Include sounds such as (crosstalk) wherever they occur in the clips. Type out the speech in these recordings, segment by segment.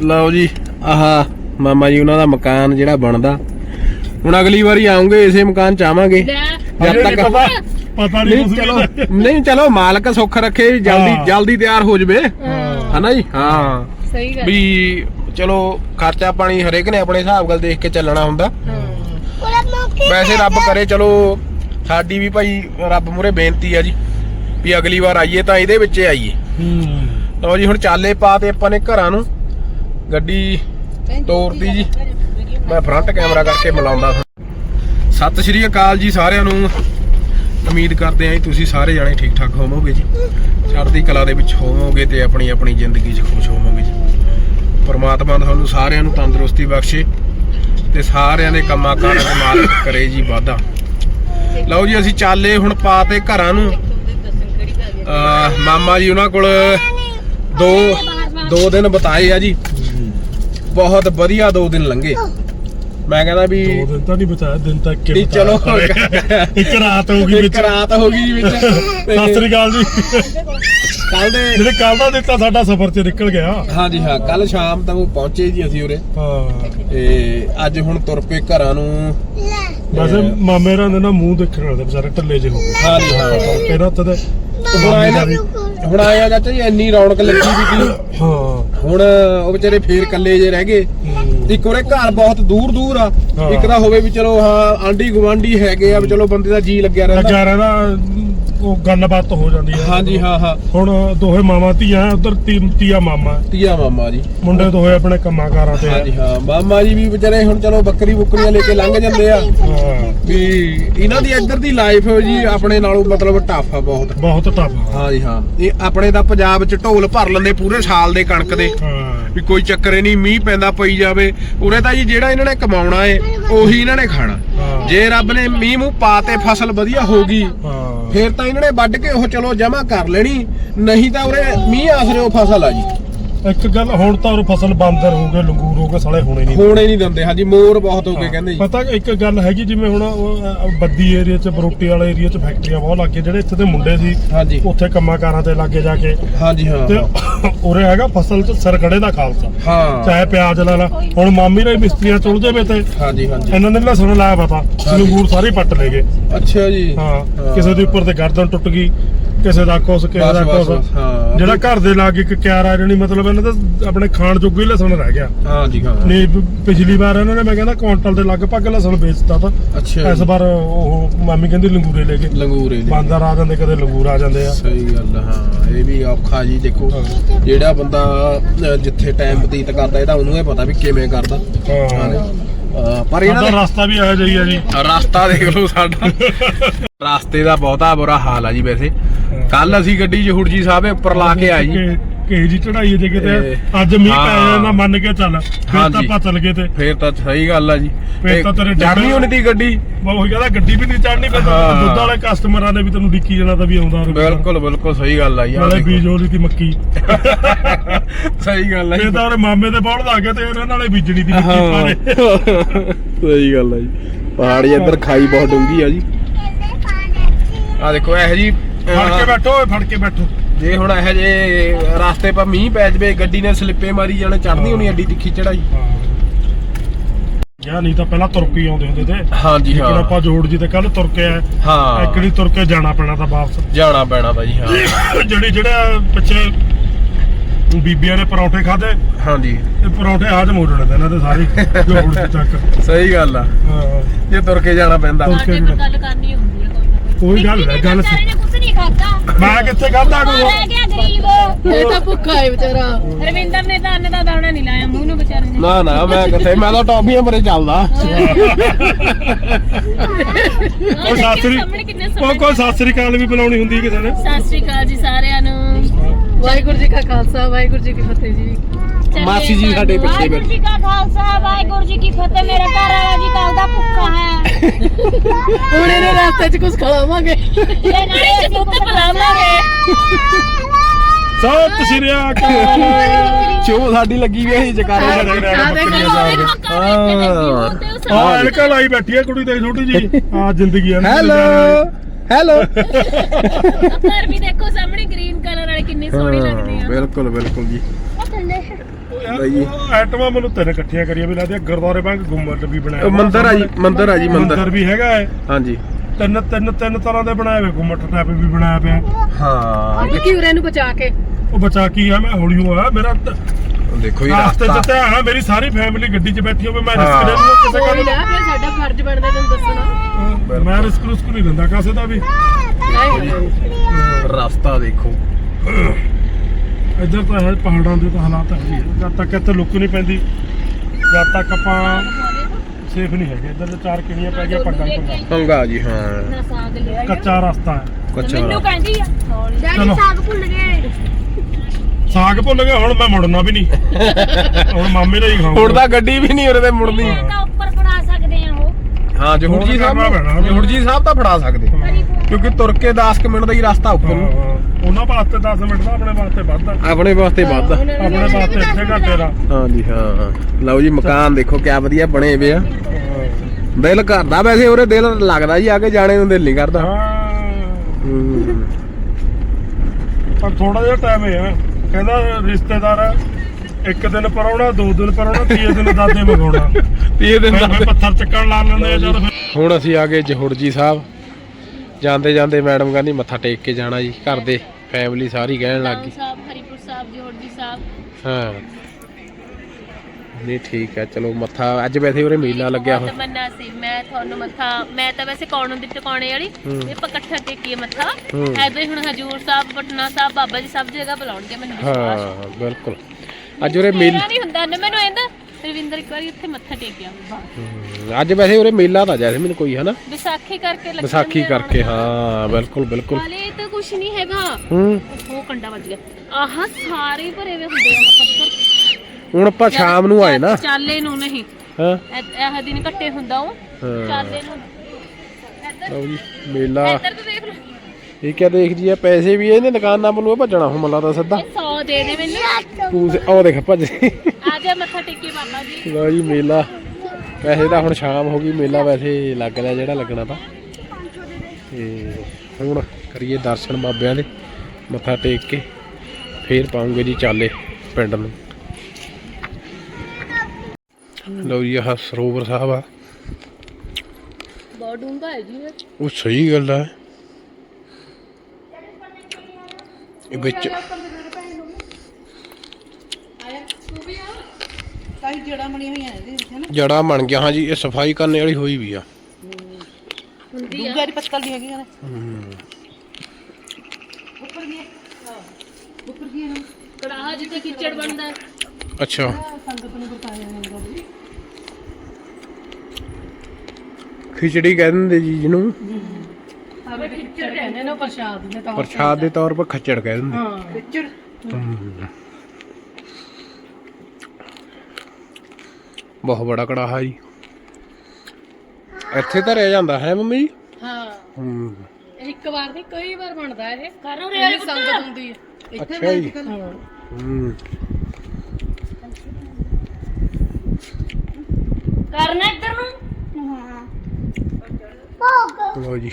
ਲਓ ਜੀ ਆਹ ਮਾਮਾ ਜੀ ਉਹਨਾਂ ਦਾ ਮਕਾਨ ਜਿਹੜਾ ਬਣਦਾ। ਹੁਣ ਅਗਲੀ ਵਾਰੀ ਆਉਂਗੇ ਇਸੇ ਮਕਾਨ ਚ ਆਵਾਂਗੇ। ਜਦ ਤੱਕ ਪਤਾ ਨਹੀਂ ਚਲੋ ਨਹੀਂ ਚਲੋ ਮਾਲਕ ਸੁੱਖ ਰੱਖੇ ਜਲਦੀ। ਜਲਦੀ ਤਿਆਰ ਹੋ ਜਵੇ। ਹਨਾ ਜੀ? ਹਾਂ। ਸਹੀ ਗੱਲ। ਵੀ ਚਲੋ ਖਰਚਾ ਪਾਣੀ ਹਰੇਕ ਨੇ ਆਪਣੇ ਹਿਸਾਬ ਨਾਲ ਦੇਖ ਕੇ ਚੱਲਣਾ ਹੁੰਦਾ। ਵੈਸੇ ਰੱਬ ਕਰੇ ਚਲੋ ਸਾਡੀ ਵੀ ਭਾਈ ਰੱਬ ਮੂਰੇ ਬੇਨਤੀ ਆ ਜੀ ਵੀ ਅਗਲੀ ਵਾਰ ਆਈਏ ਤਾਂ ਇਹਦੇ ਵਿੱਚ ਹੀ ਆਈਏ। ਹੂੰ। ਲਓ ਜੀ ਹੁਣ ਚਾਲੇ ਪਾ ਤੇ ਆਪਾਂ ਨੇ ਘਰਾਂ ਨੂੰ। ਗੱਡੀ ਤੋਰਦੀ ਜੀ। ਮੈਂ ਫਰੰਟ ਕੈਮਰਾ ਕਰਕੇ ਮਿਲਾਉਂਦਾ ਸਤਿ ਸ਼੍ਰੀ ਅਕਾਲ ਜੀ ਸਾਰਿਆਂ ਨੂੰ। ਉਮੀਦ ਕਰਦੇ ਆਂ ਜੀ ਤੁਸੀਂ ਸਾਰੇ ਜਾਣੇ ਠੀਕ ਠਾਕ ਹੋਵੋਗੇ ਜੀ। ਚੜ੍ਹਦੀ ਕਲਾ ਦੇ ਵਿੱਚ ਹੋਵੋਗੇ ਤੇ ਆਪਣੀ ਆਪਣੀ ਜ਼ਿੰਦਗੀ 'ਚ ਖੁਸ਼ ਹੋਵੋਗੇ ਜੀ। ਪਰਮਾਤਮਾ ਤੁਹਾਨੂੰ ਸਾਰਿਆਂ ਨੂੰ ਤੰਦਰੁਸਤੀ ਬਖਸ਼ੇ ਤੇ ਸਾਰਿਆਂ ਦੇ ਕੰਮਾਂ ਕਾਰਾਂ ਦੇ ਮਾਲਕ ਕਰੇ ਜੀ ਵਾਧਾ। ਲਓ ਜੀ ਅਸੀਂ ਚਾਲੇ ਹੁਣ ਪਾ ਤੇ ਘਰਾਂ ਨੂੰ। ਮਾਮਾ ਜੀ ਉਹਨਾਂ ਕੋਲ ਦੋ ਦੋ ਦਿਨ ਬਤਾਏ ਆ ਜੀ। ਬਹੁਤ ਵਧੀਆ ਦੋ ਦਿਨ ਲੰਘੇ। ਮੈਂ ਕਹਿੰਦਾ ਵੀ ਦੋ ਦਿਨ ਤਾਂ ਨਹੀਂ ਬਚਾਇਆ ਦਿਨ ਤੱਕ ਕਿ ਨਹੀਂ, ਚਲੋ। ਇੱਕ ਰਾਤ ਹੋ ਗਈ ਇੱਕ ਵਿੱਚ। ਰਾਤ ਹੋ ਗਈ ਵਿੱਚ। ਸਤਿ ਸ੍ਰੀ ਅਕਾਲ ਜੀ। ਕੱਲ ਦੇ ਜਿਹੜੇ ਕੱਲ ਦਾ ਦਿੱਤਾ ਸਾਡਾ ਸਫ਼ਰ ਚ ਨਿਕਲ ਗਿਆ। ਹਾਂਜੀ ਹਾਂ ਕੱਲ ਸ਼ਾਮ ਤੱਕ ਪਹੁੰਚੇ ਜੀ ਅਸੀਂ ਉਰੇ। ਹਾਂ। ਤੇ ਅੱਜ ਹੁਣ ਤੁਰ ਪਏ ਘਰਾਂ ਨੂੰ। ਵੈਸੇ ਮਾਮੇ ਰਾਂ ਦੇ ਨਾ ਮੂੰਹ ਦੇਖਣ ਵਾਲੇ ਵਿਚਾਰੇ ਢੱਲੇ ਜਿਹੇ ਹੋ ਗਏ। ਹਾਂਜੀ ਹਾਂ। ਕਿਹੜਾ ਉੱਥੇ ਦੇ ਹੁਣ ਆਏ ਨਾ ਹੁਣ ਆਇਆ ਚਾਚਾ ਜੀ ਇੰਨੀ ਰੌਣਕ ਲੱਗੀ ਵੀ ਸੀ ਹਾਂ। ਹੁਣ ਉਹ ਵਿਚਾਰੇ ਫੇਰ ਇਕੱਲੇ ਜੇ ਰਹਿ ਗਏ। ਇੱਕ ਉਹਰੇ ਘਰ ਬਹੁਤ ਦੂਰ ਦੂਰ ਆ। ਇੱਕ ਤਾਂ ਹੋਵੇ ਵੀ ਚਲੋ ਹਾਂ ਆਂਢੀ ਗੁਆਂਢੀ ਹੈਗੇ ਆ ਵੀ ਚਲੋ ਬੰਦੇ ਦਾ ਜੀ ਲੱਗਿਆ ਰਹਿੰਦਾ। ਲੱਗਿਆ ਰਹਿੰਦਾ ਉਹ ਗੱਲਬਾਤ ਹੋ ਜਾਂਦੀ ਹੈ। ਹਾਂਜੀ ਹਾਂ ਹਾਂ। ਹੁਣ ਦੋਹੇ ਮਾਮਾ ਧੀਆਂ ਉਧਰ ਤੀਆ ਮਾਮਾ ਤੀਆ ਮਾਮਾ ਜੀ। ਮੁੰਡੇ ਦੋਹੇ ਆਪਣੇ ਕੰਮਾਂ ਕਾਰਾਂ ਤੇ। ਹਾਂਜੀ ਹਾਂ। ਮਾਮਾ ਜੀ ਵੀ ਵਿਚਾਰੇ ਹੁਣ ਚਲੋ ਬੱਕਰੀ ਬੁੱਕਰੀਆਂ ਲੈ ਕੇ ਲੰਘ ਜਾਂਦੇ ਆ। ਵੀ ਇਹਨਾਂ ਦੀ ਇੱਧਰ ਦੀ ਲਾਈਫ ਜੀ ਆਪਣੇ ਨਾਲੋਂ ਮਤਲਬ ਟਫ ਆ ਬਹੁਤ। ਬਹੁਤ ਟੱਪ ਹਾਂਜੀ ਹਾਂ। ਇਹ ਆਪਣੇ ਤਾਂ ਪੰਜਾਬ 'ਚ ਢੋਲ ਭਰ ਲੈਂਦੇ ਪੂਰੇ ਸਾਲ ਦੇ ਕਣਕ ਦੇ। ਹਾਂ। ਵੀ ਕੋਈ ਚੱਕਰ ਨਹੀਂ ਮੀਂਹ ਪੈਂਦਾ ਪਈ ਜਾਵੇ। ਉਰੇ ਤਾਂ ਜੀ ਜਿਹੜਾ ਇਹਨਾਂ ਨੇ ਕਮਾਉਣਾ ਏ ਉਹੀ ਇਹਨਾਂ ਨੇ ਖਾਣਾ। ਜੇ ਰੱਬ ਨੇ ਮੀਂਹ ਮੂੰਹ ਪਾ ਤੇ ਫਸਲ ਵਧੀਆ ਹੋ ਗਈ ਫੇਰ ਤਾਂ ਇਹਨਾਂ ਨੇ ਵੱਢ ਕੇ ਉਹ ਚਲੋ ਜਮਾ ਕਰ ਲੈਣੀ ਨਹੀਂ ਤਾਂ ਉਰੇ ਮੀਂਹ ਆਸਰੇ ਉਹ ਫਸਲ ਆ ਜੀ। ਇੱਕ ਗੱਲ ਹੁਣ ਤਾਂ ਉਹ ਫਸਲ ਬਾਂਦਰ ਹੋ ਗਏ ਲੰਗੂਰ ਹੋ ਗਏ ਸਾਲੇ ਹੋਣੇ ਨਹੀਂ ਹੋਣੇ ਨਹੀਂ ਦਿੰਦੇ। ਹਾਂਜੀ ਮੋਰ ਬਹੁਤ ਹੋ ਗਏ ਕਹਿੰਦੇ ਜੀ। ਪਤਾ ਇੱਕ ਗੱਲ ਹੈਗੀ ਜਿਵੇਂ ਹੁਣ ਉਹ, ਅ, ਬੱਦੀ ਏਰੀਆ ਚ ਬਰੋਟੀ ਵਾਲੇ ਏਰੀਆ ਚ ਫੈਕਟਰੀਆਂ ਬਹੁਤ ਲੱਗ ਗਈਆਂ ਜਿਹੜੇ ਇੱਥੇ ਦੇ ਮੁੰਡੇ ਸੀ ਹਾਂਜੀ। ਉੱਥੇ ਕੰਮਾਂ ਕਾਰਾਂ ਤੇ ਲੱਗੇ ਜਾ ਕੇ। ਹਾਂਜੀ ਹਾਂ ਤੇ (coughs) ਉਰੇ ਹੈਗਾ ਫਸਲ ਚ ਸਰਕੜੇ ਦਾ ਖਾਲਸਾ। ਹਾਂ। ਚਾਹੇ ਪਿਆਜ਼ ਲਾ ਲਾ। ਹੁਣ ਮਾਮੀ ਰੇ ਮਿਸਤਰੀਆਂ ਚੁਲਦੇ ਵੇ ਤੇ ਹਾਂਜੀ ਹਾਂਜੀ। ਇਹਨਾਂ ਨੇ ਲਸਣ ਲਾਇਆ ਪਤਾ ਲੰਗੂਰ ਸਾਰੇ ਪੱਟ ਲੈ ਗਏ। ਅੱਛਾ ਜੀ। ਹਾਂ। ਕਿਸੇ ਦੇ ਉੱਪਰ ਤੇ ਗਰਦਨ ਟੁੱਟ ਗਈ। ਕਿਸੇ ਦਾ ਕੁਛ ਕਿਸੇ ਦਾ ਬਸ, ਕੁਛ। ਹਾਂ। ਜਿਹੜਾ ਘਰ ਦੇ ਲਾਗੇ ਇੱਕ ਕਿਆਰ ਆ ਜਣੀ ਮਤਲਬ ਇਹਨਾਂ ਦਾ ਆਪਣੇ ਖਾਣ ਜੋਗਾ ਹੀ ਲਸਣ ਰਹਿ ਗਿਆ। ਹਾਂ ਨਹੀਂ ਪ- ਪਿਛਲੀ ਵਾਰ ਇਹਨਾਂ ਨੇ ਮੈਂ ਕਹਿੰਦਾ ਕੁਆਂਟਲ ਦੇ ਲਗਭਗ ਲਸਣ ਵੇਚਤਾ ਤਾਂ। ਅੱਛਾ ਇਸ ਜੀ। ਵਾਰ ਉਹ ਮਾਮੀ ਕਹਿੰਦੀ ਲੰਗੂਰੇ ਲੈ ਕੇ। ਲੰਗੂਰੇ ਨੇ ਬਾਂਦਰ ਆ ਜਾਂਦੇ ਕਦੇ ਲੰਗੂਰ ਆ ਜਾਂਦੇ ਆ। ਸਹੀ ਗੱਲ ਆ, ਹਾਂ ਇਹ ਵੀ ਔਖਾ ਜੀ ਦੇਖੋ। ਹਾਂ। ਜਿਹੜਾ ਬੰਦਾ ਅਹ, ਜਿੱਥੇ ਟਾਈਮ ਬਤੀਤ ਕਰਦਾ ਇਹ ਤਾਂ ਉਹਨੂੰ ਹੀ ਪਤਾ ਵੀ ਕਿਵੇਂ ਕਰਦਾ। ਹਾਂ ਪਰ ਇਹਨਾਂ ਸਾਡਾ ਦਾ ਰਸਤਾ ਵੀ ਇਹੋ ਜਿਹਾ ਹੀ ਆ ਜੀ। ਰਸਤਾ ਦੇਖ ਲਓ ਸਾਡਾ। ਰਸਤੇ ਦਾ ਬਹੁਤਾ ਬੁਰਾ ਹਾਲ ਆ ਜੀ ਵੈਸੇ। ਕੱਲ ਅਸੀਂ ਗੱਡੀ ਜਹੂੜ ਜੀ ਸਾਹਿਬ ਉੱਪਰ ਲਾ ਕੇ ਆਏ ਜੀ। ਕਿਹੀ ਜੀ ਚੜਾਈ ਜੇ ਕਿਤੇ। ਅੱਜ ਮੀਂਹ ਪੈ। ਜਾਂਦਾ ਮੰਨ ਕੇ ਚੱਲ ਫਿਰ ਤਾਂ। ਆਪਾਂ ਚੱਲ ਗਏ ਤੇ। ਫੇਰ ਤਾਂ ਸਹੀ ਗੱਲ ਆ ਜੀ। ਫੇਰ ਤਾਂ ਤੇਰੇ ਚੜਨੀ ਹੋਣੀ ਦੀ ਗੱਡੀ। ਉਹੀ ਕਹਿੰਦਾ ਗੱਡੀ ਵੀ ਨਹੀਂ ਚੜਨੀ ਫਿਰ। ਦੁੱਧ ਵਾਲੇ ਕਸਟਮਰਾਂ ਨੇ ਵੀ ਤੈਨੂੰ ਡਿੱਕੀ ਜਾਣਾ ਤਾਂ ਵੀ ਆਉਂਦਾ। ਬਿਲਕੁਲ ਬਿਲਕੁਲ ਸਹੀ ਗੱਲ ਆ ਜੀ ਆਹ ਨਾਲੇ। ਬੀਜ ਹੋਲੀ ਦੀ ਮੱਕੀ। (laughs) ਸਹੀ ਗੱਲ ਆ ਜੀ। ਤਾਂ ਉਹਨੇ ਮਾਮੇ ਦੇ ਬੌੜ ਲਾ ਕੇ ਤੇ ਇਹਨਾਂ ਨਾਲੇ ਬੀਜਣੀ ਦੀ ਮੱਕੀ ਸਾਰੇ (laughs) ਸਹੀ ਗੱਲ ਆ ਜੀ। ਪਹਾੜੀ ਇੱਧਰ ਖਾਈ ਬਹੁਤ ਡੂੰਗੀ ਆ ਜੀ। ਆ ਦੇਖੋ ਇਹ ਜੀ ਫੜ ਕੇ ਬੈਠੋ ਓਏ ਫੜ ਕੇ ਬੈਠੋ। ਜੇ ਹੁਣ ਇਹ ਜੇ ਰਸਤੇ 'ਪਾ ਮੀਂਹ ਪੈ ਜਵੇ ਗੱਡੀ ਨੇ ਸਲਿੱਪੇ ਮਾਰੀ ਜਾਣਾ ਚੜਨੀ ਹੋਣੀ ਐਡੀ ਤਿੱਖੀ ਚੜਾਈ ਯਾ ਨਹੀਂ ਤਾਂ ਪਹਿਲਾਂ ਤੁਰ ਕੇ ਹੀ ਆਉਂਦੇ ਹੁੰਦੇ ਤੇ। ਹਾਂਜੀ ਹਾਂ। ਆਪਾਂ ਜੋੜ ਜੀ ਤੇ ਕੱਲ ਤੁਰ ਕੇ ਆਏ। ਹਾਂ। ਇਕੜੀ ਤੁਰ ਕੇ ਜਾਣਾ ਪੈਣਾ ਤਾਂ ਵਾਪਸ। ਜਾਣਾ ਪੈਣਾ ਜੀ ਹਾਂ। (coughs) ਜਿਹੜੀ ਜਿਹੜਾ ਪਿੱਛੇ ਬੀਬੀਆਂ ਨੇ ਪਰੌਂਠੇ ਖਾਦੇ ਹਾਂਜੀ। ਤੇ ਪਰੌਂਠੇ ਹਾਜ਼ਮ ਹੋ ਜਾਣੇ ਤੇ ਇਹਨਾਂ ਦੇ ਸਾਰੇ ਜੋੜ ਚੱਕ ਸਹੀ ਗੱਲ ਆ। ਹਾਂ। ਜੇ ਤੁਰ ਕੇ ਜਾਣਾ ਪੈਂਦਾ। ਤੁਰ ਕੇ ਗੱਲ ਕਰਨੀ ਹੁੰਦੀ ਹੈ ਕੋਈ ਗੱਲ ਹੈ ਗੱਲ ਸਾਰੇ ਨੇ ਕੁਝ ਨਹੀਂ ਖਾਦਾ ਮੈਂ ਕਿੱਥੇ ਖਾਦਾ ਕੋਈ ਰਹਿ ਗਿਆ ਗਰੀਬ। ਇਹ ਤਾਂ ਭੁੱਖਾ ਹੈ ਵਿਚਾਰਾ। ਰਵਿੰਦਰ ਨੇ ਤਾਂ ਅੰਨ ਦਾ ਦਾਣਾ ਨਹੀਂ ਲਾਇਆ ਮੂੰਹ ਨੂੰ ਵਿਚਾਰੇ ਨੇ। ਨਾ ਨਾ ਮੈਂ ਕਿੱਥੇ ਮੈਂ ਤਾਂ ਟੌਫੀਆਂ ਪਰੇ ਚੱਲਦਾ। ਉਹ ਸਾਸਰੀ ਉਹ ਕੋਈ ਸਾਸਰੀ ਕਾਲ ਵੀ ਬੁਲਾਉਣੀ ਹੁੰਦੀ ਕਿਸੇ ਨੇ? ਸਤਿ ਸ਼੍ਰੀ ਅਕਾਲ ਜੀ ਸਾਰਿਆਂ ਨੂੰ। ਵਾਹਿਗੁਰੂ ਜੀ ਕਾ ਖਾਲਸਾ ਵਾਹਿਗੁਰੂ ਜੀ ਕੀ ਫਤਿਹ ਜੀ। ਮਾਸੀ ਜੀ ਸਾਡੇ ਪਿੱਛੇ ਵਾਹਿਗੁਰੂ ਬੈਠੇ ਜੀ ਕਾ ਖਾਲਸਾ ਵਾਹਿਗੁਰੂ ਜੀ ਕੀ ਫਤਿਹ ਮੇਰਾ ਘਰ ਵਾਲਾ ਜੀ ਕੱਲ ਦਾ ਭੁੱਖਾ ਹੈ। (laughs) ਹੁਣ ਇਹਨੇ ਰਸਤੇ 'ਚ ਕੁਝ ਖਵਾਵਾਂਗੇ ਤੇ ਨਾਲੇ ਅਸੀਂ ਦੁੱਧ ਪਿਲਾਵਾਂਗੇ ਸਤਿ ਸ਼੍ਰੀ ਅਕਾਲ। ਚੋ ਸਾਡੀ ਲੱਗੀ ਵੀ ਹੈ ਜਕਾਰੇ ਆ ਦੇਖ, ਬੱਕਰੀਆਂ ਹਾਂ। ਆ ਐਨਕਾਂ ਲਾਈ ਬੈਠੀ ਆ ਕੁੜੀ ਤੇ ਛੋਟੀ ਜੀ ਆ ਜ਼ਿੰਦਗੀ ਆ ਹੈਲੋ ਹੈਲੋ। ਘਰ ਵੀ ਦੇਖੋ ਸਾਹਮਣੇ ਗ੍ਰੀਨ ਕਲਰ ਵਾਲੇ ਕਿੰਨੇ ਸੋਹਣੇ ਲੱਗਦੇ ਆ। ਬਿਲਕੁਲ ਬਿਲਕੁਲ ਜੀ। ਲੱਗਦਾ ਜੀ। ਆਈਟਮਾਂ ਮੈਨੂੰ ਤਿੰਨ ਇਕੱਠੀਆਂ ਕਰੀਆਂ ਵੀ ਲੱਗਦੀਆਂ। ਗੁਰਦੁਆਰੇ ਵਾਂਗ ਗੁੰਮਟ ਵੀ ਬਣਾਇਆ ਉਹ ਮੰਦਿਰ ਆ ਜੀ ਮੰਦਿਰ ਆ ਜੀ ਮੰਦਿਰ ਮੰਦਿਰ। ਵੀ ਹੈਗਾ ਹੈ ਹਾਂਜੀ। ਤਿੰਨ ਤਿੰਨ ਤਿੰਨ ਤਰ੍ਹਾਂ ਦੇ ਬਣਾਏ ਹੋਏ। ਗੁੰਮਟ ਟਾਈਪ ਵੀ ਬਣਾਇਆ ਪਿਆ। ਹਾਂ। ਕਿ ਉਰੇ ਨੂੰ ਬਚਾ ਕੇ। ਉਹ ਬਚਾ ਕੀ ਆ? ਮੈਂ ਹੌਲੀ ਹੋਇਆ। ਮੇਰਾ ਤ- ਦੇਖੋ ਜੀ ਰਾਸਤੇ ਰਸਤਾ। ਚ ਧਿਆਨ ਆ ਮੇਰੀ ਸਾਰੀ ਫੈਮਿਲੀ ਗੱਡੀ 'ਚ ਬੈਠੀ ਹੋਵੇ ਮੈਂ ਹਾਂ। ਰਿਸਕ ਲੈ ਲੂੰ ਕਿਸੇ ਕੋਈ ਗੱਲ ਨਾ ਫਿਰ ਸਾਡਾ ਫਰਜ਼ ਬਣਦਾ ਤੈਨੂੰ ਦੱਸਣਾ ਮੈਂ ਰਿਸਕ ਰੁਸਕ ਨਹੀਂ ਲੈਂਦਾ ਕਿਸੇ ਦਾ ਵੀ। ਨਹੀਂ। ਰਸਤਾ ਦੇਖੋ। ਇੱਧਰ ਤਾਂ ਹੈ ਪਹਾੜਾਂ ਦੇ ਤਾਂ ਹਾਲਾਤ ਹੈ ਹੀ ਹੈ। ਜਦ ਤੱਕ ਇੱਥੇ ਲੁੱਕ ਨਹੀਂ ਪੈਂਦੀ ਜਦ ਤੱਕ ਆਪਾਂ ਸੇਫ ਨਹੀਂ ਹੈਗੇ। ਇੱਧਰ ਤੇ ਚਾਰ ਕਿਣੀਆਂ ਪੈ ਗਈਆਂ ਪੱਗਾਂ ਤੋਂ ਪੰਗਾ। ਜੀ ਹਾਂ। ਨਾ ਸਾਗ ਲਿਆ ਕੱਚਾ ਰਸਤਾ ਹੈ। ਕੱਚਾ ਮੈਨੂੰ ਕਹਿੰਦੀ ਆ। ਚਲੋ। ਸਾਗ ਭੁੱਲ ਗਏ। ਸਾਗ ਭੁੱਲ ਗਿਆ ਹੁਣ ਮੈਂ ਮੁੜਨਾ ਵੀ ਨਹੀਂ। ਹੁਣ ਮਾਮੇ ਦਾ ਹੀ ਖਾਊਂਗਾ। ਹੁਣ ਤਾਂ ਗੱਡੀ ਵੀ ਨਹੀਂ ਉਰੇ ਤੇ ਮੁੜਦੀ। ਇਹ ਤਾਂ ਉੱਪਰ ਬਣਾ ਸਕਦੇ ਆ ਉਹ। ਹਾਂ ਜਹੁੜ ਜੀ ਸਾਹਿਬ ਪੈਣਾ। ਜਹੁੜ ਜੀ ਸਾਹਿਬ ਤਾਂ ਫੜਾ ਸਕਦੇ। ਕਿਉਂਕਿ ਤੁਰ ਕੇ 10 ਕੁ ਮਿੰਟ ਦਾ ਹੀ ਰਸਤਾ ਉੱਪਰ ਨੂੰ। ਹਾਂ, ਉਹਨਾਂ ਵਾਸਤੇ 10 ਮਿੰਟ ਦਾ ਆਪਣੇ ਵਾਸਤੇ ਵੱਧ ਆ। ਆਪਣੇ ਵਾਸਤੇ ਵੱਧ ਆ। ਆਪਣੇ ਵਾਸਤੇ ਇੱਥੇ ਘੰਟੇ ਦਾ ਹਾਂ ਜੀ ਹਾਂ। ਲਓ ਜੀ ਮਕਾਨ ਦੇਖੋ ਕਿਆ ਵਧੀਆ ਬਣੇ ਵੇ ਆ। ਦਿਲ ਕਰਦਾ ਵੈਸੇ ਉਰੇ ਦਿਲ ਲੱਗਦਾ ਜੀ ਆ ਕੇ ਜਾਣੇ ਨੂੰ ਦਿਲ ਨਹੀਂ ਕਰਦਾ। ਪਰ ਥੋੜਾ ਜਿਹਾ ਟਾਈਮ ਹੈ ਕਹਿੰਦਾ ਰਿਸ਼ਤੇਦਾਰ ਇੱਕ ਦਿਨ ਪਰਾਉਣਾ ਦੋ ਦਿਨ ਪਰਾਉਣਾ ਤੀਏ ਦਿਨ ਦਾਦੇ ਮਗਾਉਣਾ। ਤੀਹ ਦਿਨ ਦਾ ਫਿਰ ਪੱਥਰ ਚੱਕਣ ਲਾ ਲੈਂਦੇ ਆ ਜਦ ਫਿਰ। ਹੁਣ ਅਸੀਂ ਆ ਗਏ ਜਹੁੜ ਜੀ ਸਾਹਿਬ। ਜਾਂਦੇ ਜਾਂਦੇ ਮੈਡਮ ਕਹਿੰਦੀ ਮੱਥਾ ਟੇਕ ਕੇ ਜਾਣਾ ਜੀ ਘਰ ਦੇ। ਫੈਮਿਲੀ ਸਾਰੀ ਕਹਿਣ ਲੱਗ ਗਈ। ਸਾਹਿਬ ਹਰੀਪੁਰ ਸਾਹਿਬ ਜੋੜਦੀ ਸਾਹਿਬ। ਹਾਂ। ਨਹੀਂ ਠੀਕ ਹੈ ਚਲੋ ਮੱਥਾ ਅੱਜ ਵੈਸੇ ਉਰੇ ਮੇਲਾ ਲੱਗਿਆ ਹੋਇਆ। ਤਮੰਨਾ ਸੀ ਮੈਂ ਤੁਹਾਨੂੰ ਮੱਥਾ ਮੈਂ ਤਾਂ ਵੈਸੇ ਕੌਣ ਦੀ ਟਿਕਾਣੇ ਵਾਲੀ। ਇਹ ਆਪਾਂ ਇਕੱਠਾ ਟੇਕੀਏ ਮੱਥਾ। ਐਦਾਂ ਹੀ ਹੁਣ ਹਜੂਰ ਸਾਹਿਬ ਪਟਨਾ ਸਾਹਿਬ ਬਾਬਾ ਜੀ ਸਭ ਜਗ੍ਹਾ ਬੁਲਾਉਣਗੇ ਮੈਨੂੰ ਵਿਸ਼ਵਾਸ ਹੈ। ਬਿਲਕੁਲ। ਅੱਜ ਉਰੇ ਮੇਲਾ ਨਹੀਂ ਹੁੰਦਾ ਨਾ ਮੈਨੂੰ ਇਹਦਾ ਰਵਿੰਦਰ ਇੱਕ ਵਾਰੀ ਉੱਥੇ ਮੱਥਾ ਟੇਕਿਆ ਹਮ, ਅੱਜ ਵੈਸੇ ਉਰੇ ਮੇਲਾ ਤਾਂ ਜੈਸੇ ਮੈਨੂੰ ਕੋਈ ਹਨਾ? ਵਿਸਾਖੀ ਕਰਕੇ ਲੱਗ ਵਿਸਾਖੀ ਕਰਕੇ ਹਾਂ ਬਿਲਕੁਲ ਬਿਲਕੁਲ। ਹਾਲੇ ਤਾਂ ਕੁਝ ਨਹੀਂ ਹੈਗਾ। ਹੂੰ। ਉਹ ਕੰਡਾ ਵੱਜ ਗਿਆ। ਆਹ ਸਾਰੇ ਭਰੇ ਹੋਏ ਹੁੰਦੇ ਆ ਪੱਥਰ। ਹੁਣ ਆਪਾਂ ਸ਼ਾਮ ਨੂੰ ਆਏ ਨਾ। ਚਾਲੇ ਨੂੰ ਨਹੀਂ। ਹਾਂ। ਇਹ ਇਹ ਦਿਨ ਇਕੱਠੇ ਹੁੰਦਾ ਉਹ। ਹਾਂ। ਚਾਲੇ ਨੂੰ। ਇੱਧਰ ਲਓ ਜੀ ਮੇਲਾ। ਇੱਧਰ ਤੋਂ ਦੇਖ ਲਓ। ਇਹ ਕਿਆ ਦੇਖ ਜੀ ਆ ਪੈਸੇ ਵੀ ਇਹਨੇ ਦੁਕਾਨਾਂ ਵੱਲੋਂ ਭੱਜਣਾ ਹੁਣ ਮੱਲਾ ਦਾ ਸਿੱਧਾ। ਇਹ 100 ਦੇ ਦੇ ਮੈਨੂੰ। ਤੂੰ ਸੇ- ਉਹ ਦੇਖ ਭੱਜ। ਆ ਜਾ ਮੱਥਾ ਟੇਕੀ ਬਾਬਾ ਜੀ। ਲਓ ਜੀ ਮੇਲਾ। ਵੈਸੇ ਤਾਂ ਹੁਣ ਸ਼ਾਮ ਹੋ ਗਈ ਮੇਲਾ ਵੈਸੇ ਲੱਗਦਾ ਜਿਹੜਾ ਲੱਗਣਾ ਤਾਂ। ਤੇ ਹੁਣ ਕਰੀਏ ਦਰਸ਼ਨ ਬਾਬਿਆਂ ਦੇ ਮੱਥਾ ਟੇਕ ਕੇ ਫੇਰ ਪਾਉਂਗੇ ਜੀ ਚਾਲੇ ਪਿੰਡ ਨੂੰ। ਲਓ ਜੀ ਆਹ ਸਰੋਵਰ ਸਾਹਿਬ ਆ। ਬਹੁਤ ਡੂੰਘਾ ਹੈ ਜੀ। ਉਹ ਸਹੀ ਗੱਲ ਆ। ਇਹ ਵਿੱਚ ਕਾਈ ਜੜਾ ਬਣੀਆਂ ਹੋਈਆਂ ਨੇ ਇਹਦੇ ਵਿੱਚ ਹਨਾ ਜੜਾ ਬਣ ਗਿਆ ਹਾਂ ਜੀ ਇਹ ਸਫ਼ਾਈ ਕਰਨ ਵਾਲੀ ਹੋਈ ਵੀ ਆ। ਹੁੰਦੀ ਆ। ਡੂੰਗਾ ਦੀ ਪੱਤਲ ਦੀ ਹੈਗੀਆਂ ਨੇ। ਉੱਪਰ ਦੀ ਉੱਪਰ ਦੀ ਹੈ ਕੜਾਹਾ ਜਿੱਥੇ ਕਿਚੜ ਬਣਦਾ। ਹੈ। ਅੱਛਾ ਸੰਗਤ ਨੂੰ ਬਤਾਇਆ ਜਾਂਦਾ ਜੀ। ਖਿਚੜੀ ਕਹਿ ਦਿੰਦੇ ਜੀ ਜਿਹਨੂੰ। ਸਾਰੇ ਖਿੱਚੜ ਕਹਿੰਦੇ ਨੇ ਪ੍ਰਸ਼ਾਦ ਦੇ ਤੌਰ ਪ੍ਰਸ਼ਾਦ ਦੇ ਤੌਰ 'ਤੇ ਖੱਚੜ ਕਹਿ ਦਿੰਦੇ। ਹਾਂ। ਖਿੱਚੜ। ਬਹੁਤ ਬੜਾ ਕੜਾਹਾ ਜੀ। ਇੱਥੇ ਧਰਿਆ ਜਾਂਦਾ ਹੈ ਮੰਮੀ ਜੀ? ਹਾਂ। ਹੂੰ। ਇੱਕ ਵਾਰ ਨਹੀਂ ਕਈ ਵਾਰ ਬਣਦਾ ਇਹ। ਕਰੋ ਇੰਨੀ ਸੰਗਤ ਹੁੰਦੀ ਹੈ। ਅੱਛਾ ਜੀ। ਹਾਂ ਹੂੰ। ਕਰਨਾ ਇੱਧਰ ਨੂੰ? ਲੋ ਜੀ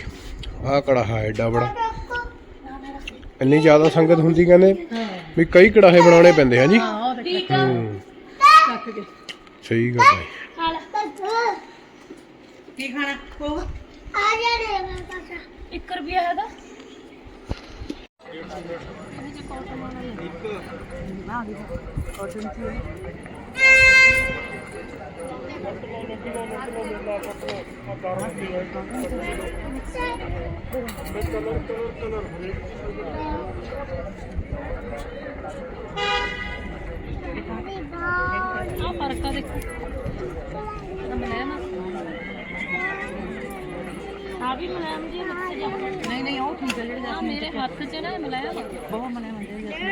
ਆਹ ਕੜਾਹਾ ਐਡਾ ਬੜਾ। ਇੰਨੀ ਜ਼ਿਆਦਾ ਸੰਗਤ ਹੁੰਦੀ ਕਹਿੰਦੇ ਵੀ ਕਈ ਕੜਾਹੇ ਬਣਾਉਣੇ ਪੈਂਦੇ ਆ ਜੀ ਹਾਂ ਉਹ ਦੇਖ ਹੂੰ ਕੱਕ ਕੇ ਸਹੀ ਗੱਲ ਹੈ। ਕੀ ਖਾਣਾ ਉਹ 1 ਰੁਪਿਆ ਹੈਗਾ। ਆ ਫ਼ਰਕ ਆ ਦੇਖੋ ਇਹਦਾ ਮਲਾਇਮ ਆ ਆ ਵੀ ਮਲਾਇਮ ਜੀ ਹੱਥ 'ਚ ਜਾ ਨਹੀਂ ਨਹੀਂ ਉਹ ਠੀਕ ਹੈ ਜਿਹੜੇ ਆ ਮੇਰੇ ਹੱਥ 'ਚ ਨਾ ਮਲਾਇਮ ਆ ਬਹੁਤ ਮਨੇ ਹੁੰਦੇ ਆ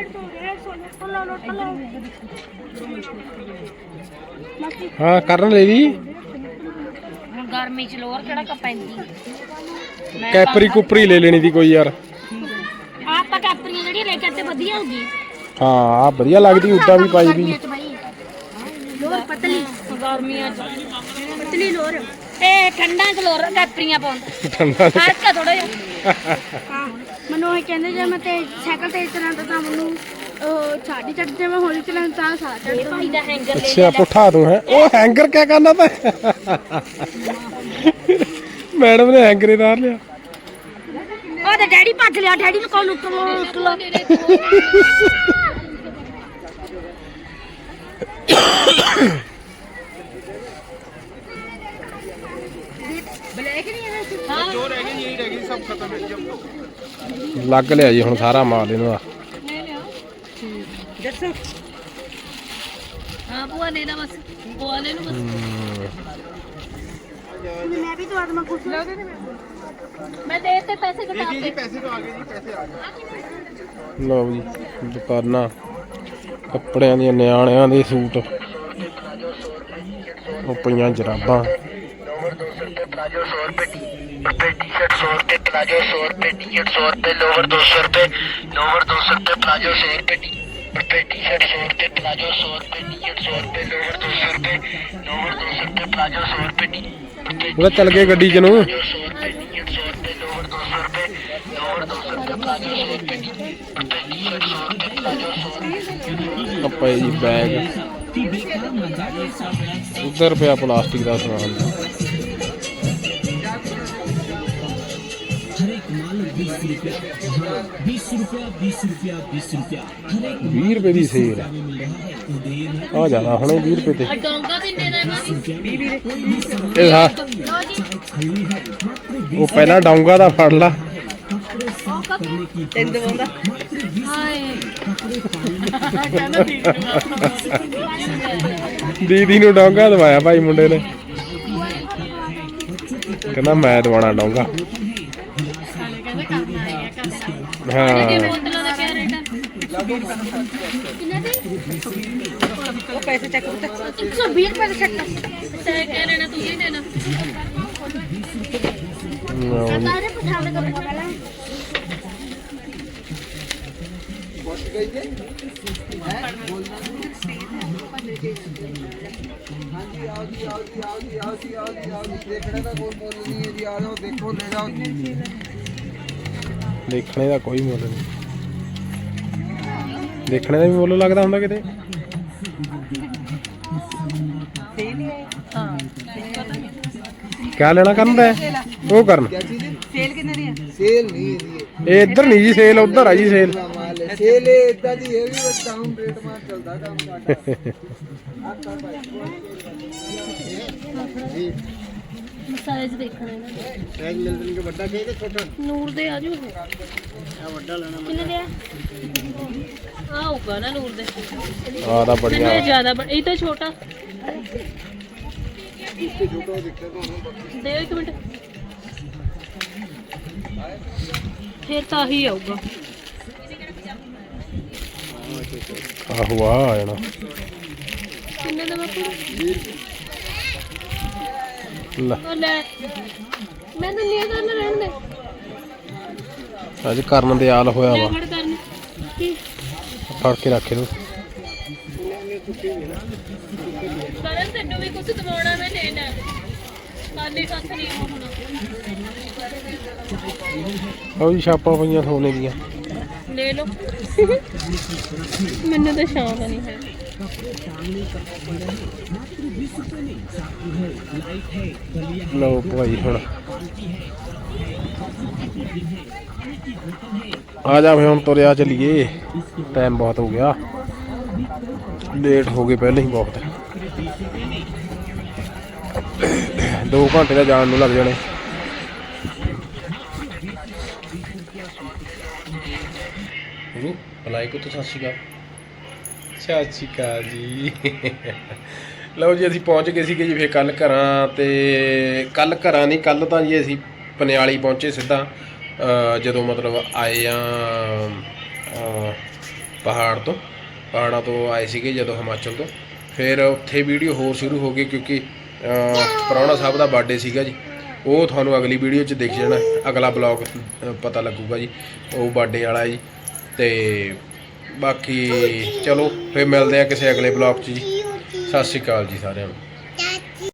ਹਾਂ ਕਰਨ ਲਈ ਜੀ ਹੁਣ ਗਰਮੀ 'ਚ ਲੋਰ ਕਿਹੜਾ ਕ ਪੈਂਦੀ ਕੈਪਰੀ ਕੁਪਰੀ ਲੈ ਲੈਣੀ ਦੀ ਕੋਈ ਯਾਰ। ਆਪਾਂ ਕਾਪਰੀਆਂ ਜਿਹੜੀਆਂ ਲੈ ਕੇ ਤੇ ਵਧੀਆ ਹੋਗੀ ਹਾਂ ਆ ਵਧੀਆ ਲੱਗਦੀ ਉੱਦਾਂ ਵੀ ਪਾਈ ਵੀ। ਲੋਰ ਪਤਲੀ। ਗਰਮੀਆਂ 'ਚ। ਪਤਲੀ ਲੋਰ। ਇਹ ਠੰਡਾ ਚ ਲੋਰ ਕਾਪਰੀਆਂ ਪਾਉਂਦਾ ਠੰਡਾ ਫ਼ਰਕ ਆ ਥੋੜਾ ਜਿਹਾ। ਹਾਂ। ਮੈਨੂੰ ਇਹ ਕਹਿੰਦੇ ਜੇ ਮੈਂ ਤੇ ਸਾਈਕਲ ਤੇ ਚਲਾਉਂਦਾ ਤਾਂ ਮੈਨੂੰ ਉਹ ਛਾੜੀ ਚੜ ਜੇ ਮੈਂ ਹੌਲੀ ਚਲਾਉਂ ਤਾਂ ਸਾਰਾ ਚੜ ਇਹ ਭਾਈ ਦਾ ਹੈਂਗਰ ਲੈ ਅੱਛਾ ਪੁੱਠਾ ਤੂੰ ਹੈ। ਉਹ ਹੈਂਗਰ ਕਿਆ ਕਰਨਾ ਤਾ? ਮੈਡਮ ਨੇ ਹੈਂਗਰ ਹੀ ਤਾਰ ਲਿਆ। ਉਹ ਤੇ ਡੈਡੀ ਭੱਜ ਲਿਆ। ਡੈਡੀ ਨੂੰ ਕੌਣ ਉੱਤਰ ਲੋ। (laughs) ਲੱਗ ਲਿਆ ਜੀ ਹੁਣ ਸਾਰਾ ਮਾਲ ਇਹਨਾਂ ਦਾ। ਹਾਂ ਬੁਆ ਨੇ ਨਾ ਬਸ ਬੁਆ ਨੇ ਨੂੰ ਬਸ। ਮੈਂ ਵੀ ਤੋਂ ਆਦਮਾ ਖੁਸ਼ ਲਓ ਦੇ ਮੈਂ ਦੇ ਤੇ ਪੈਸੇ ਕਟਾ ਕੇ ਜੀ ਪੈਸੇ ਤੋਂ ਆ ਜੀ ਪੈਸੇ ਆ ਗਏ। ਲਓ ਜੀ ਦੁਕਾਨਾਂ ਕੱਪੜਿਆਂ ਦੀਆਂ ਨਿਆਣਿਆਂ ਦੇ ਸੂਟ। ਉਹ ਪਈਆਂ ਜਰਾਬਾਂ। रुपए टी शर्ट सौ रुपए प्लाजो सौ रुपए टी शर्ट सौ रुपए लोवर दो सौ रुपए लोवर दो सौ रुपए प्लाजो सौ रुपए टी रुपए टी शर्ट सौ रुपए प्लाजो सौ रुपए टी शर्ट सौ रुपए लोवर दो सौ रुपए लोवर दो सौ रुपए प्लाजो सौ रुपए टी रुपए ਉਹਦਾ ਚੱਲ ਗਏ ਗੱਡੀ ਚ ਨੂੰ प्लाजो सौ रुपए टी शर्ट सौ रुपए लोवर ਪਿਆ ਪਲਾਸਟਿਕ ਦਾ ਰੁਪਏ ਦੀ ਸੇਲ। ਆ ਜਾਣਾ ਹੁਣੇ 20 ਰੁਪਏ ਤੇ। ਡੋਂਗਾ ਕਿੰਨੇ ਦਾ ਹੈ ਇਹ ਹਾਂ ਉਹ ਪਹਿਲਾਂ ਡਾਉਂਗਾ ਦਾ ਫੜ ਲਾ। ਦੀਦੀ ਨੂੰ ਡੋਂਗਾ ਦਵਾਇਆ ਭਾਈ ਮੁੰਡੇ ਨੇ। ਕਹਿੰਦਾ ਮੈਂ ਦਵਾਣਾ ਡੋਂਗਾ ਕਹਿੰਦਾ ਕਰਨਾ ਹੈ ਕਰਨਾ ਹਾਂ ਬੋਤਲਾਂ ਦਾ ਕਿਆ ਰੇਟ ਹੈ ਕਿੰਨੇ ਦੇ ਉਹ ਪੈਸੇ ਚੱਕ 120 ਰੁਪਏ ਦਾ ਸੈੱਟ ਤੇ ਕਹਿ ਲੈਣਾ ਤੂੰ ਹੀ ਦੇਣਾ ਲਓ ਜੀ। ਸਾਰੇ ਪਛਾਣ ਕਰੂੰਗਾ ਪਹਿਲਾਂ ਦੇਖਣੇ ਦਾ ਕੋਈ ਮੁੱਲ ਨਹੀਂ। ਦੇਖਣੇ ਦਾ ਵੀ ਮੁੱਲ ਲੱਗਦਾ ਹੁੰਦਾ ਕਿਤੇ? ਕਿਆ ਲੈਣਾ ਕਰਨ ਦਾ ਹੈ? ਉਹ ਕਰਨ। ਸੇਲ ਕਿੰਨੇ ਦੀ ਹੈ? ਸੇਲ ਨਹੀਂ ਇਹਦੀ। ਇਹ ਇੱਧਰ ਨਹੀਂ ਜੀ ਸੇਲ ਉੱਧਰ ਆ ਜੀ ਸੇਲ। ਮਾਲ ਹੈ ਸੇਲ ਇਦਾਂ ਦੀ ਹੈ ਵੀ ਬਸ ਡਾਊਨ ਰੇਟ ਮਾਰ ਚੱਲਦਾ ਕੰਮ ਸਾਡਾ। (laughs) ਸਾਈਜ਼ ਦੇਖਣਾ ਇਹਨਾਂ ਦਾ ਸਾਈਜ਼ ਮਿਲਦਨ ਕੇ ਵੱਡਾ ਚਾਹੀਦਾ ਛੋਟਾ? ਨੂਰ ਦੇ ਆ ਜੂ ਆ ਵੱਡਾ ਲੈਣਾ ਕਿੰਨੇ ਦੇ ਆ? ਆ ਹੋਊਗਾ ਨਾ ਨੂਰ ਦੇ। ਆ ਮੈਨੂੰ ਬੜੀਆਂ ਇਹ ਜ਼ਿਆਦਾ ਬੜ- ਇਹ ਤਾਂ ਛੋਟਾ। ਦੇ ਇੱਕ ਮਿੰਟ। ਫਿਰ ਤਾਂ ਹੀ ਆਊਗਾ। ਆਹੋ ਆ ਜਾਣਾ। ਕਿੰਨੇ ਦਾ ਬਾਪੂ? ਲੈ। ਉਹ ਲੈ ਮੈਂ ਤਾਂ ਲਿਆ ਕਰਨਾ ਰਹਿਣ ਦੇ ਅੱਜ ਕਰਨ ਦੇ ਆਲ ਹੋਇਆ ਵਾ। ਫੜ ਕਰਨ। ਕੀ? ਫੜ ਕੇ ਰੱਖੇ ਨੂੰ ਕਰਨ ਤੈਨੂੰ ਵੀ ਕੁਝ ਦਵਾਉਣਾ ਮੈਂ ਲੈਣਾ ਖਾਲੀ ਹੱਥ ਨਹੀਂ ਹੋਣਾ ਉਹ ਜੀ ਛਾਪਾਂ ਪਈਆਂ ਸੋਨੇ ਦੀਆਂ। ਲੈ ਲਓ। ਮੈਨੂੰ ਤਾਂ ਸ਼ੌਂਕ ਨਹੀਂ ਹੈ। ਲਓ ਭਾਈ ਹੁਣ। ਆ ਜਾ ਹੁਣ ਤੁਰਿਆ ਚਲੀਏ। ਟਾਈਮ ਬਹੁਤ ਹੋ ਗਿਆ। ਲੇਟ ਹੋ ਗਏ ਪਹਿਲਾਂ ਹੀ ਬਹੁਤ। 2 ਘੰਟੇ ਦਾ ਜਾਣ ਨੂੰ ਲੱਗ ਜਾਣੇ। ਗੁਰੂ ਬੁਲਾਈ ਕੋ ਸਤਿ ਸ਼੍ਰੀ ਅਕਾਲ। ਸਤਿ ਸ਼੍ਰੀ ਅਕਾਲ ਜੀ। ਲਓ ਜੀ, ਅਸੀਂ ਪਹੁੰਚ ਗਏ ਸੀਗੇ ਜੀ ਫੇਰ ਕੱਲ ਘਰਾਂ ਤੇ ਕੱਲ ਘਰਾਂ ਨਹੀਂ ਕੱਲ ਤਾਂ ਜੀ ਅਸੀਂ ਪਨਿਆਲੀ ਪਹੁੰਚੇ ਸਿੱਧਾ ਜਦੋਂ ਮਤਲਬ ਆਏ ਆ ਪਹਾੜ ਤੋਂ, ਪਹਾੜਾਂ ਤੋਂ ਆਏ ਸੀਗੇ ਜਦੋਂ ਹਿਮਾਚਲ ਤੋਂ। ਫਿਰ ਉੱਥੇ ਵੀਡੀਓ ਹੋਰ ਸ਼ੁਰੂ ਹੋ ਗਈ ਕਿਉਂਕਿ ਪ੍ਰਾਹੁਣਾ ਸਾਹਿਬ ਦਾ ਬਰਥਡੇ ਸੀਗਾ ਜੀ। ਉਹ ਤੁਹਾਨੂੰ ਅਗਲੀ ਵੀਡੀਓ 'ਚ ਦਿਖ ਜਾਣਾ, ਅਗਲਾ ਬਲੌਗ ਪਤਾ ਲੱਗੂਗਾ ਜੀ, ਉਹ ਬਰਥਡੇ ਵਾਲਾ ਜੀ। ਤੇ ਬਾਕੀ ਚਲੋ, ਫਿਰ ਮਿਲਦੇ ਆ ਕਿਸੇ ਅਗਲੇ ਬਲੌਗ 'ਚ ਜੀ। ਸਤਿ ਸ਼੍ਰੀ ਅਕਾਲ ਜੀ ਸਾਰਿਆਂ ਨੂੰ।